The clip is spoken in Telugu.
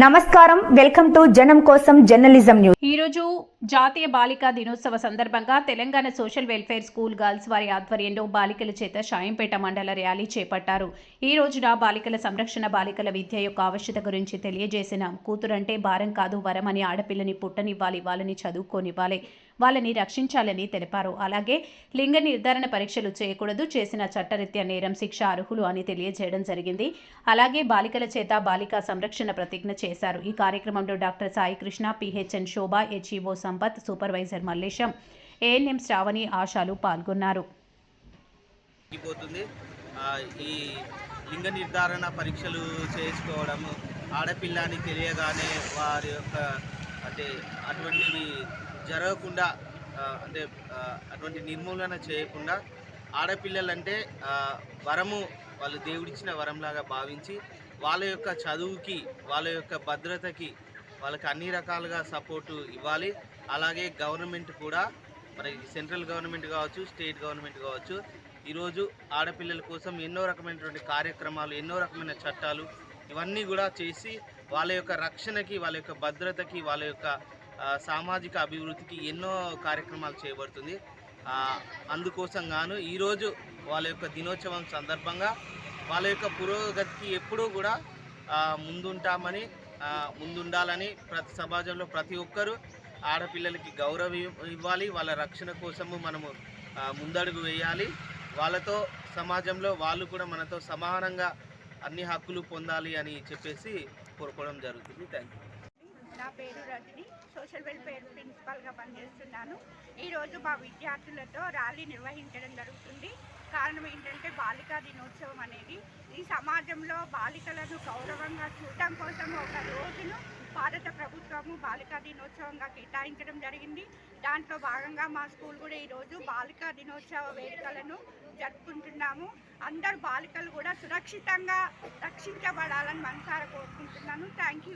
నమస్కారం. వెల్కమ్ టు జనం కోసం జర్నలిజం న్యూస్. ఈరోజు జాతీయ బాలికా దినోత్సవ సందర్భంగా Telangana social welfare school girls వారి ఆధ్వర్యంలో బాలికల చేత షాయంపేట మండల ర్యాలీ చేపట్టారు. ఈ రోజున బాలికల సంరక్షణ బాలికల విద్య యొక్క ఆవశ్యకత గురించి తెలియజేసిన కూతురంటే భారం కాదు వరం అని ఆడపిల్లని పుట్టనివ్వాలి వాళ్ళని చదువుకోనివ్వాలి. వాళ్ళని రక్షించాలని తెలిపారు. అలాగే లింగ నిర్ధారణ పరీక్షలు చేయకూడదు చేసిన చట్టరీత్యా నేరం శిక్ష అర్హులు అని తెలియజేయడం జరిగింది. అలాగే బాలికల చేత బాలికా సంరక్షణ ప్రతిజ్ఞ చేశారు. ఈ కార్యక్రమంలో doctor Sai Krishna PHN Shobha HEO Sampath supervisor Mallesham ANM Sravani ఆశాలు పాల్గొన్నారు. ఈ లింగ నిర్ధారణ పరీక్షలు చేసుకోవడము ఆడపిల్ల అని తెలియగానే వారి యొక్క అంటే అటువంటివి జరగకుండా అంటే అటువంటి నిర్మూలన చేయకుండా ఆడపిల్లలంటే వరము వాళ్ళు దేవుడిచ్చిన వరంలాగా భావించి వాళ్ళ యొక్క చదువుకి వాళ్ళ యొక్క భద్రతకి వాళ్ళకి అన్ని రకాలుగా సపోర్టు ఇవ్వాలి. అలాగే గవర్నమెంట్ కూడా మరి సెంట్రల్ గవర్నమెంట్ కావచ్చు స్టేట్ గవర్నమెంట్ కావచ్చు ఈరోజు ఆడపిల్లల కోసం ఎన్నో రకమైనటువంటి కార్యక్రమాలు ఎన్నో రకమైన చట్టాలు ఇవన్నీ కూడా చేసి వాళ్ళ యొక్క రక్షణకి వాళ్ళ యొక్క భద్రతకి వాళ్ళ యొక్క సామాజిక అభివృద్ధికి ఎన్నో కార్యక్రమాలు చేయబడుతుంది. అందుకోసం గాను ఈరోజు వాళ్ళ యొక్క దినోత్సవం సందర్భంగా వాళ్ళ యొక్క పురోగతికి ఎప్పుడూ కూడా ముందుంటామని ముందుండాలని ప్రతి సమాజంలో ప్రతి ఒక్కరూ ఆడపిల్లలకి గౌరవం ఇవ్వాలి. వాళ్ళ రక్షణ కోసము మనము ముందడుగు వేయాలి. వాళ్ళతో సమాజంలో వాళ్ళు కూడా మనతో సమానంగా అన్ని హక్కులు పొందాలి అని చెప్పేసి కోరుకోవడం జరుగుతుంది. థ్యాంక్ యూ నా పేరు రజని. సోషల్ వెల్ఫేర్ ప్రిన్సిపల్గా పనిచేస్తున్నాను. ఈరోజు మా విద్యార్థులతో ర్యాలీ నిర్వహించడం జరుగుతుంది. కారణం ఏంటంటే బాలికా దినోత్సవం అనేది ఈ సమాజంలో బాలికలను గౌరవంగా చూడటం కోసం ఒక రోజును భారత ప్రభుత్వము బాలికా దినోత్సవంగా కేటాయించడం జరిగింది. దాంట్లో భాగంగా మా స్కూల్ కూడా ఈరోజు బాలికా దినోత్సవ వేడుకలను జరుపుకుంటున్నాము. అందరు బాలికలు కూడా సురక్షితంగా రక్షించబడాలని మనసారా కోరుకుంటున్నాను. థ్యాంక్